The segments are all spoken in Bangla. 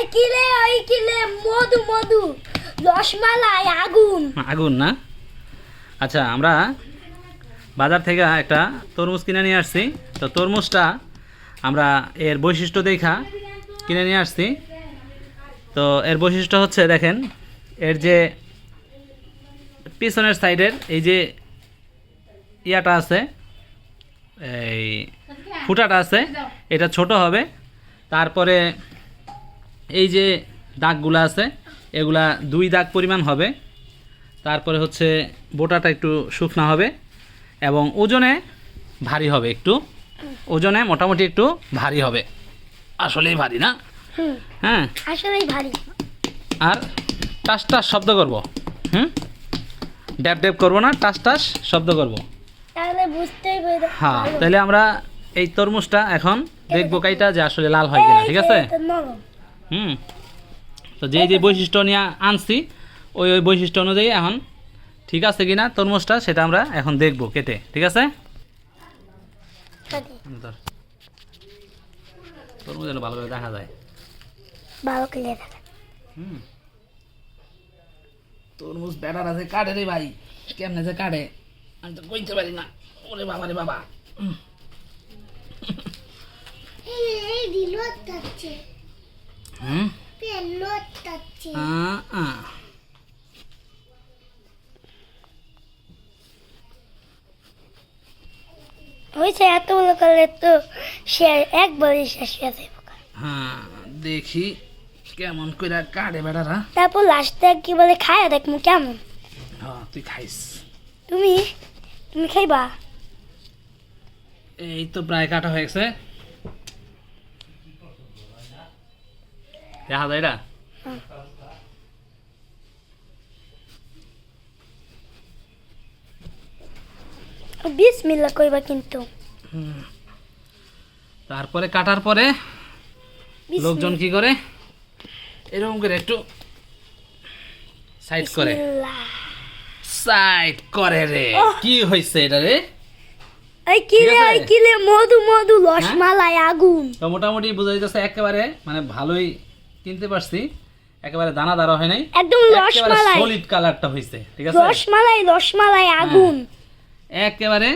ওই কিলে ওই কিলে মধু মধু। রসমালাই, আগুন। আগুন না? আচ্ছা আমরা বাজার থেকে একটা তরমুজ কিনে নিয়ে আসছি। তো তরমুজটা আমরা এর বৈশিষ্ট্য দেখা কিনে নিয়ে আসছি। তো এর বৈশিষ্ট্য হচ্ছে, দেখেন, এর যে পিছনের সাইডের এই যে ইয়াটা আছে, এই ফুটাটা আছে, এটা ছোট হবে। তারপরে এই যে দাগগুলো আছে এগুলা দুই দাগ পরিমাণ হবে। তারপরে হচ্ছে বোটাটা একটু শুকনা হবে এবং ওজনে ভারী হবে একটু। ওজনে মোটামুটি একটু ভারী হবে। আসলেই ভারী না? হ্যাঁ। আসলেই ভারী। আর টাস টাস শব্দ করব। হুম? ড্যাপ ড্যাপ করব না টাস টাস শব্দ করব। তাহলে বুঝতেই হ্যাঁ তাহলে আমরা এই তরমুজটা এখন দেখব কাইটা যে আসলে লাল হয় কিনা ঠিক আছে? হুম। তো যে যে বৈশিষ্ট্য নিয়ে আনছি ওই ওই বৈশিষ্ট্য অনুযায়ী এখন ঠিক আছে কিনা তরমুজটা সেটা আমরা এখন দেখব কেটে ঠিক আছে? তরমুজ যেন ভালো করে দেখা যায়। ভালো ক্লিয়ার হুম। তরমুজ ব্যাটার আছে কাটে রে ভাই। কেমনে যে কাটে? আমি তো কইতে পারি না। ওরে বাবা রে বাবা। এই দিলো আ। হয়েছে এতগুলো করলে তো সে একবারই শেষ হয়ে যাবে হ্যাঁ দেখি কেমন কইরা কাটে বেটারা তারপর লাস্টে কি বলে খায় দেখমু কেমন। হ্যাঁ তুই খাইস। তুমি? তুমি খাইবা? এই তো প্রায় কাটা হয়ে গেছে। দেখা যায় বিসমিল্লা কইবা কিন্তু। তারপরে কাটার পরে লোকজন কি করে? এরকম করে একটু সাইড করে। সাইড করে রে। কি হয়েছে এটা রে? এই কিলে ঠিক আছে? ওই কিলে মধু মধু রসমালাই আগুন। তো মোটামুটি বোঝা যাচ্ছে একেবারে মানে ভালোই কিনতে পারছি। একেবারে দানা দানা হয় নাই একদম রসমালাই। সলিড কালারটা হয়েছে ঠিক আছে? রসমালাই রসমালাই আগুন। একেবারে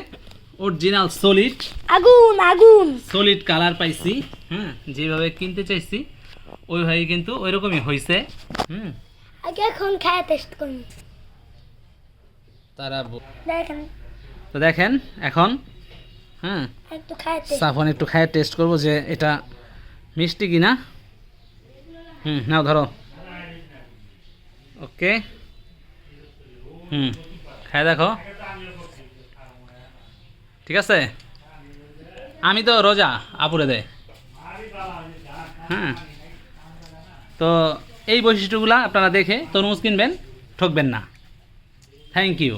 অরিজিনাল সলিড আগুন আগুন। সলিড কালার পাইছি হ্যাঁ যেভাবে কিনতে চাইছি ওইভাবে কিন্তু ওইরকমই হয়েছে হুম। আগে এখন খায় টেস্ট করুন তারা দেখেন। তো দেখেন এখন হ্যাঁ একটু খায় টেস্ট সাফন একটু খায় টেস্ট করব যে এটা মিষ্টি কি না হুম নাও ধরো। ওকে হুম হ্যাঁ দেখো। ঠিক আছে? আমি তো রোজা আপুরে দে হ্যাঁ। তো এই বৈশিষ্ট্যগুলো আপনারা দেখে তরমুজ কিনবেন, ঠকবেন না। Thank you